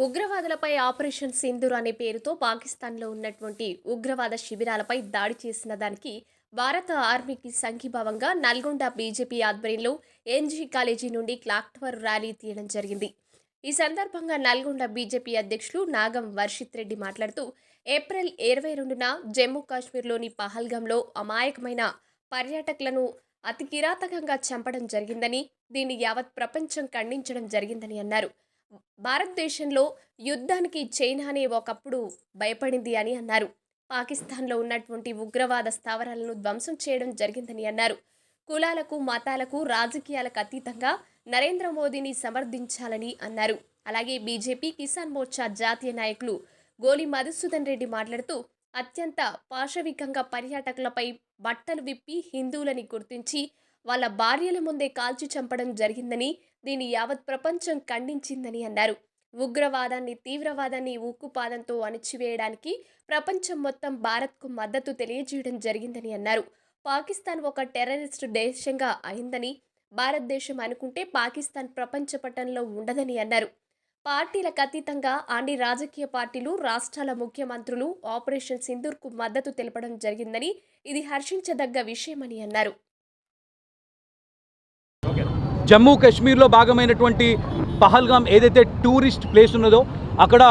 ఉగ్రవాదులపై operation Sindoor అనే పేరుతో పాకిస్తాన్లో ఉన్నటువంటి ఉగ్రవాద శిబిరాలపై దాడి చేసిన దానికి భారత ఆర్మీకి సంఘీభావంగా నల్గొండ బీజేపీ ఆధ్వర్యంలో ఎన్జీ కాలేజీ నుండి క్లాక్ టవర్ ర్యాలీ తీయడం జరిగింది. ఈ సందర్భంగా నల్గొండ బీజేపీ అధ్యక్షులు నాగం వర్షిత్ రెడ్డి మాట్లాడుతూ ఏప్రిల్ ఇరవై రెండున జమ్మూ కాశ్మీర్లోని పహల్గంలో అమాయకమైన పర్యాటకులను అతి కిరాతకంగా చంపడం జరిగిందని దీన్ని యావత్ ప్రపంచం ఖండించడం జరిగిందని అన్నారు. భారతదేశంలో యుద్ధానికి చైనానే ఒకప్పుడు భయపడింది అని అన్నారు. పాకిస్తాన్లో ఉన్నటువంటి ఉగ్రవాద స్థావరాలను ధ్వంసం చేయడం జరిగిందని అన్నారు. కులాలకు మతాలకు రాజకీయాలకు అతీతంగా నరేంద్ర మోదీని సమర్థించాలని అన్నారు. అలాగే బీజేపీ కిసాన్ మోర్చా జాతీయ నాయకులు గోలి మధుసూదన్ రెడ్డి మాట్లాడుతూ అత్యంత పాశవికంగా పర్యాటకులపై బట్టలు విప్పి హిందువులని గుర్తించి వాళ్ళ భార్యల ముందే కాల్చి చంపడం జరిగిందని దీన్ని యావత్ ప్రపంచం ఖండించిందని అన్నారు. ఉగ్రవాదాన్ని తీవ్రవాదాన్ని ఉక్కుపాదంతో అణిచివేయడానికి ప్రపంచం మొత్తం భారత్కు మద్దతు తెలియజేయడం జరిగిందని అన్నారు. పాకిస్తాన్ ఒక టెర్రరిస్ట్ దేశంగా అయిందని భారతదేశం అనుకుంటే పాకిస్తాన్ ప్రపంచ పటంలో ఉండదని అన్నారు. పార్టీలకు అతీతంగా అన్ని రాజకీయ పార్టీలు రాష్ట్రాల ముఖ్యమంత్రులు ఆపరేషన్ సింధూర్కు మద్దతు తెలపడం జరిగిందని ఇది హర్షించదగ్గ విషయమని అన్నారు. జమ్మూ కాశ్మీర్లో భాగమైనటువంటి పహల్గామ్ ఏదైతే టూరిస్ట్ ప్లేస్ ఉన్నదో అక్కడ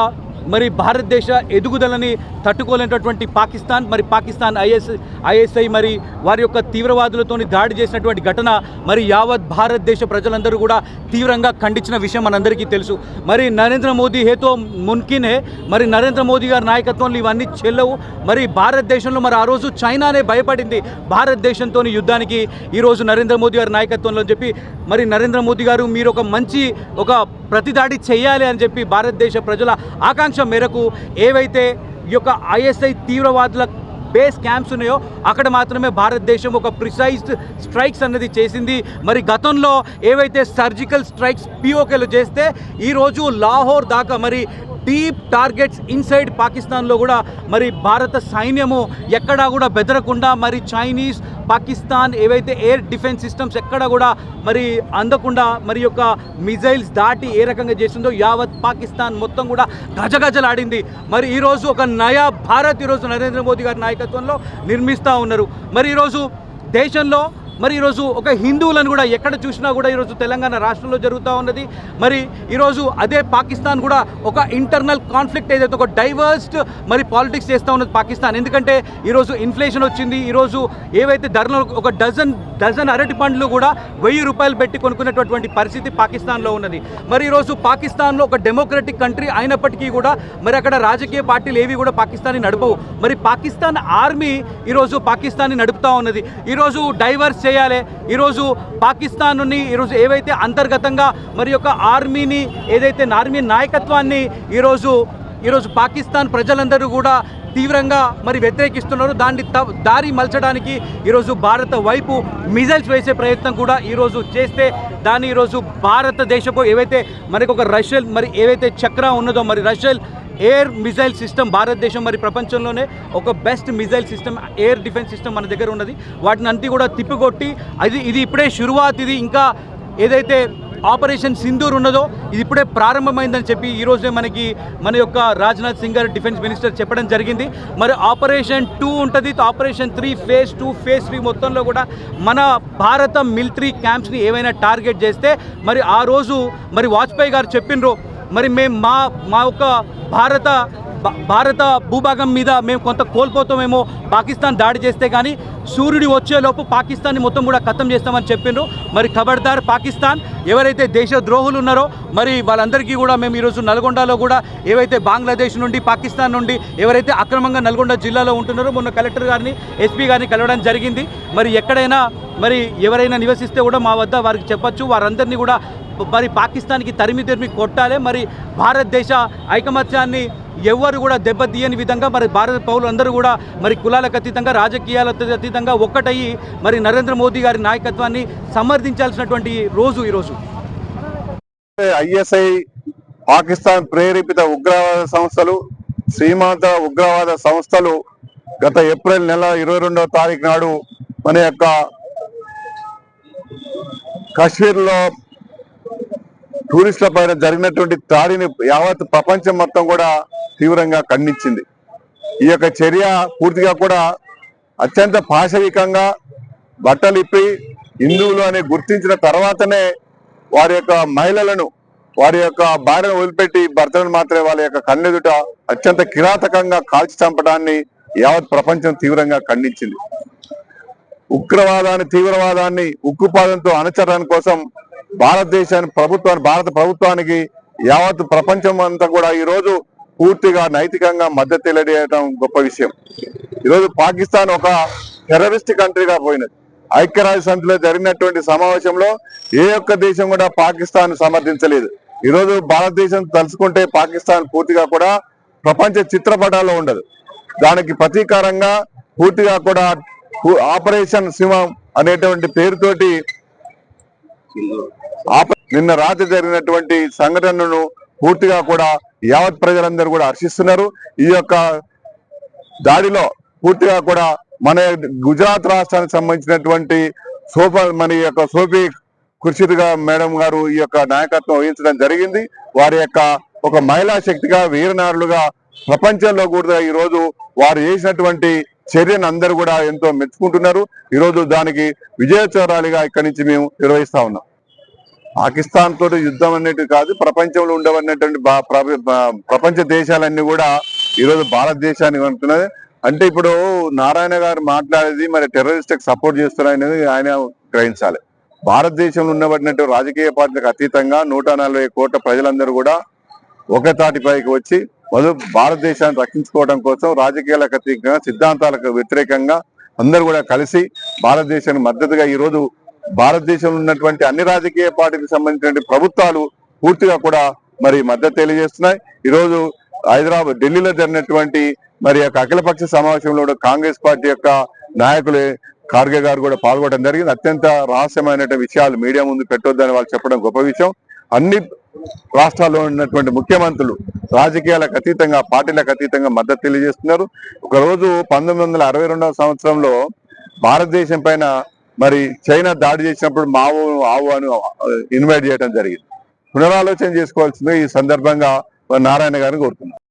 మరి భారతదేశ ఎదుగుదలని తట్టుకోలేనటువంటి పాకిస్తాన్ మరి పాకిస్తాన్ ఐఎస్ ఐఎస్ఐ మరి వారి యొక్క తీవ్రవాదులతోని దాడి చేసినటువంటి ఘటన మరి యావత్ భారతదేశ ప్రజలందరూ కూడా తీవ్రంగా ఖండించిన విషయం మనందరికీ తెలుసు. మరి నరేంద్ర మోదీ హేతో మున్కినే మరి నరేంద్ర మోదీ గారి నాయకత్వంలో ఇవన్నీ చెల్లవు. మరి భారతదేశంలో మరి ఆ రోజు చైనానే భయపడింది. భారతదేశంతో యుద్ధానికి ఈరోజు నరేంద్ర మోదీ గారి నాయకత్వంలో అని చెప్పి మరి నరేంద్ర మోదీ గారు మీరు ఒక మంచి ఒక ప్రతిదాడి చేయాలి అని చెప్పి భారతదేశ ప్రజల ఆకాంక్ష మేరకు ఏవైతే ఈ యొక్క ఐఎస్ఐ తీవ్రవాదుల బేస్ క్యాంప్స్ ఉన్నాయో అక్కడ మాత్రమే భారతదేశం ఒక ప్రిసైజ్డ్ స్ట్రైక్స్ అన్నది చేసింది. మరి గతంలో ఏవైతే సర్జికల్ స్ట్రైక్స్ పిఓకేలు చేస్తే ఈరోజు లాహోర్ దాకా మరి డీప్ టార్గెట్స్ ఇన్సైడ్ పాకిస్తాన్లో కూడా మరి భారత సైన్యము ఎక్కడా కూడా బెదరకుండా మరి చైనీస్ పాకిస్తాన్ ఏవైతే ఎయిర్ డిఫెన్స్ సిస్టమ్స్ ఎక్కడ కూడా మరి అందకుండా మరి యొక్క మిజైల్స్ దాటి ఏ రకంగా చేసిందో యావత్ పాకిస్తాన్ మొత్తం కూడా గజగజలాడింది. మరి ఈరోజు ఒక నయా భారత్ ఈరోజు నరేంద్ర మోదీ గారి నాయకత్వంలో నిర్మిస్తూ ఉన్నారు. మరి ఈరోజు దేశంలో మరి ఈరోజు ఒక హిందువులను కూడా ఎక్కడ చూసినా కూడా ఈరోజు తెలంగాణ రాష్ట్రంలో జరుగుతూ ఉన్నది. మరి ఈరోజు అదే పాకిస్తాన్ కూడా ఒక ఇంటర్నల్ కాన్ఫ్లిక్ట్ ఏదైతే ఒక డైవర్స్డ్ మరి పాలిటిక్స్ చేస్తూ ఉన్నది పాకిస్తాన్. ఎందుకంటే ఈరోజు ఇన్ఫ్లేషన్ వచ్చింది. ఈరోజు ఏవైతే ధరలు ఒక డజన్ డజన్ అరటి పండ్లు కూడా వెయ్యి రూపాయలు పెట్టి కొనుక్కునేటటువంటి పరిస్థితి పాకిస్తాన్లో ఉన్నది. మరి ఈరోజు పాకిస్తాన్లో ఒక డెమోక్రటిక్ కంట్రీ అయినప్పటికీ కూడా మరి అక్కడ రాజకీయ పార్టీలు ఏవి కూడా పాకిస్తాన్ని నడపవు. మరి పాకిస్తాన్ ఆర్మీ ఈరోజు పాకిస్తాన్ని నడుపుతూ ఉన్నది. ఈరోజు డైవర్స్ చేయాలి. ఈరోజు పాకిస్తాన్ నుండి ఈరోజు ఏవైతే అంతర్గతంగా మరి యొక్క ఆర్మీని ఏదైతే ఆర్మీ నాయకత్వాన్ని ఈరోజు ఈరోజు పాకిస్తాన్ ప్రజలందరూ కూడా తీవ్రంగా మరి వ్యతిరేకిస్తున్నారు. దాన్ని దారి మలచడానికి ఈరోజు భారత వైపు మిజైల్స్ వేసే ప్రయత్నం కూడా ఈరోజు చేస్తే దాన్ని ఈరోజు భారతదేశపు ఏవైతే మనకు ఒక రష్యల్ మరి ఏవైతే చక్ర ఉన్నదో మరి రష్యల్ ఎయిర్ మిజైల్ సిస్టమ్ భారతదేశం మరి ప్రపంచంలోనే ఒక best missile system air defence system మన దగ్గర ఉన్నది. వాటిని అంతా కూడా తిప్పికొట్టి అది ఇది ఇప్పుడే షురువాత్ ఇది ఇంకా ఏదైతే ఆపరేషన్ సింధూర్ ఉన్నదో ఇది ఇప్పుడే ప్రారంభమైందని చెప్పి ఈరోజే మనకి మన యొక్క రాజ్నాథ్ సింగ్ గారు డిఫెన్స్ మినిస్టర్ చెప్పడం జరిగింది. మరి ఆపరేషన్ టూ ఉంటుంది. Operation three phase two phase three మొత్తంలో కూడా మన భారత మిలిటరీ క్యాంప్స్ని ఏవైనా టార్గెట్ చేస్తే మరి ఆ రోజు మరి వాజ్పేయి గారు చెప్పినరు మరి మేము మా మా యొక్క భారత భారత భూభాగం మీద మేము కొంత కోల్పోతామేమో పాకిస్తాన్ దాడి చేస్తే కానీ సూర్యుడు వచ్చేలోపు పాకిస్తాన్ని మొత్తం కూడా ఖతం చేస్తామని చెప్పిండ్రు. మరి ఖబర్దార్ పాకిస్తాన్ ఎవరైతే దేశ ద్రోహులు ఉన్నారో మరి వాళ్ళందరికీ కూడా మేము ఈరోజు నల్గొండలో కూడా ఏవైతే బంగ్లాదేశ్ నుండి పాకిస్తాన్ నుండి ఎవరైతే అక్రమంగా నల్గొండ జిల్లాలో ఉంటున్నారో మొన్న కలెక్టర్ గారిని ఎస్పీ గారిని కలవడం జరిగింది. మరి ఎక్కడైనా మరి ఎవరైనా నివసిస్తే కూడా మా వద్ద వారికి చెప్పొచ్చు. వారందరినీ కూడా మరి పాకిస్తాన్కి తరిమి తరిమి కొట్టాలి. మరి భారతదేశ ఐకమత్యాన్ని ఎవరు కూడా దెబ్బతీయని విధంగా మరి భారత పౌరులందరూ కూడా మరి కులాలకు అతీతంగా రాజకీయాలకు అతీతంగా ఒక్కటయ్యి మరి నరేంద్ర మోదీ గారి నాయకత్వాన్ని సమర్థించాల్సినటువంటి రోజు ఈరోజు. ఐఎస్ఐ పాకిస్తాన్ ప్రేరేపిత ఉగ్రవాద సంస్థలు సీమాంత ఉగ్రవాద సంస్థలు గత ఏప్రిల్ నెల ఇరవై రెండవ తారీఖు నాడు మన యొక్క కాశ్మీర్లో టూరిస్టుల పైన జరిగినటువంటి దాడిని యావత్ ప్రపంచం మొత్తం కూడా తీవ్రంగా ఖండించింది. ఈ యొక్క చర్య పూర్తిగా కూడా అత్యంత పాశవికంగా బట్టలిప్పి హిందువులు అని గుర్తించిన తర్వాతనే వారి యొక్క మహిళలను వారి యొక్క భార్యను వదిలిపెట్టి భర్తలను మాత్రమే వాళ్ళ యొక్క కన్నెదుట అత్యంత కిరాతకంగా కాల్చి చంపడాన్ని యావత్ ప్రపంచం తీవ్రంగా ఖండించింది. ఉగ్రవాదాన్ని తీవ్రవాదాన్ని ఉక్కుపాదంతో అణచడానికి కోసం భారతదేశాన్ని ప్రభుత్వాన్ని భారత ప్రభుత్వానికి యావత్ ప్రపంచం అంతా కూడా ఈ రోజు పూర్తిగా నైతికంగా మద్దతు తెలియడం గొప్ప విషయం. ఈరోజు పాకిస్తాన్ ఒక టెర్రరిస్ట్ కంట్రీగా పోయినది. ఐక్యరాజ్య సమితిలో జరిగినటువంటి సమావేశంలో ఏ ఒక్క దేశం కూడా పాకిస్తాన్ సమర్థించలేదు. ఈరోజు భారతదేశం తలుచుకుంటే పాకిస్తాన్ పూర్తిగా కూడా ప్రపంచ చిత్రపటాల్లో ఉండదు. దానికి ప్రతీకారంగా పూర్తిగా కూడా ఆపరేషన్ సింహం అనేటువంటి పేరుతోటి నిన్న రాత్రి జరిగినటువంటి సంఘటనను పూర్తిగా కూడా యావత్ ప్రజలందరూ కూడా హర్షిస్తున్నారు. ఈ యొక్క దాడిలో పూర్తిగా కూడా మన గుజరాత్ రాష్ట్రానికి సంబంధించినటువంటి సోఫా మన యొక్క సోఫీ ఖుర్షిద్ మేడం గారు ఈ యొక్క నాయకత్వం వహించడం జరిగింది. వారి యొక్క ఒక మహిళా శక్తిగా వీరనారులుగా ప్రపంచంలో కూడా ఈ రోజు వారు చేసినటువంటి చర్యను అందరూ కూడా ఎంతో మెచ్చుకుంటున్నారు. ఈ రోజు దానికి విజయోత్సవాలుగా ఇక్కడి నుంచి మేము నిర్వహిస్తా ఉన్నాం. పాకిస్తాన్ తోటి యుద్ధం అనేది కాదు ప్రపంచంలో ఉండవన్నటువంటి బా- ప్రపంచ దేశాలన్నీ కూడా ఈరోజు భారతదేశానికి అంటున్నది. అంటే ఇప్పుడు నారాయణ గారు మాట్లాడేది మరి టెర్రరిస్ట్ సపోర్ట్ చేస్తున్నారనేది ఆయన గ్రహించాలి. భారతదేశంలో ఉండబడినట్టు రాజకీయ పార్టీలకు అతీతంగా నూట నలభై కోట్ల ప్రజలందరూ కూడా ఒక తాటిపైకి వచ్చి మొదలు భారతదేశాన్ని రక్షించుకోవడం కోసం రాజకీయాలకు అతీతంగా సిద్ధాంతాలకు వ్యతిరేకంగా అందరూ కూడా కలిసి భారతదేశానికి మద్దతుగా ఈ రోజు భారతదేశంలో ఉన్నటువంటి అన్ని రాజకీయ పార్టీలకు సంబంధించినటువంటి ప్రభుత్వాలు పూర్తిగా కూడా మరి మద్దతు తెలియజేస్తున్నాయి. ఈ రోజు హైదరాబాద్ ఢిల్లీలో జరిగినటువంటి మరి యొక్క అఖిలపక్ష సమావేశంలో కూడా కాంగ్రెస్ పార్టీ యొక్క నాయకులు ఖార్గే గారు కూడా పాల్గొనడం జరిగింది. అత్యంత రహస్యమైన విషయాలు మీడియా ముందు పెట్టొద్దని వాళ్ళు చెప్పడం గొప్ప విషయం. అన్ని రాష్ట్రాల్లో ఉన్నటువంటి ముఖ్యమంత్రులు రాజకీయాలకు అతీతంగా పార్టీలకు అతీతంగా మద్దతు తెలియజేస్తున్నారు. ఒక రోజు పంతొమ్మిది వందల అరవై రెండవ సంవత్సరంలో భారతదేశం పైన మరి చైనా దాడి చేసినప్పుడు మావో ఆవు అని ఇన్వైట్ చేయడం జరిగింది. పునరాలోచన చేసుకోవాల్సిందే ఈ సందర్భంగా నారాయణ గారిని కోరుతున్నాను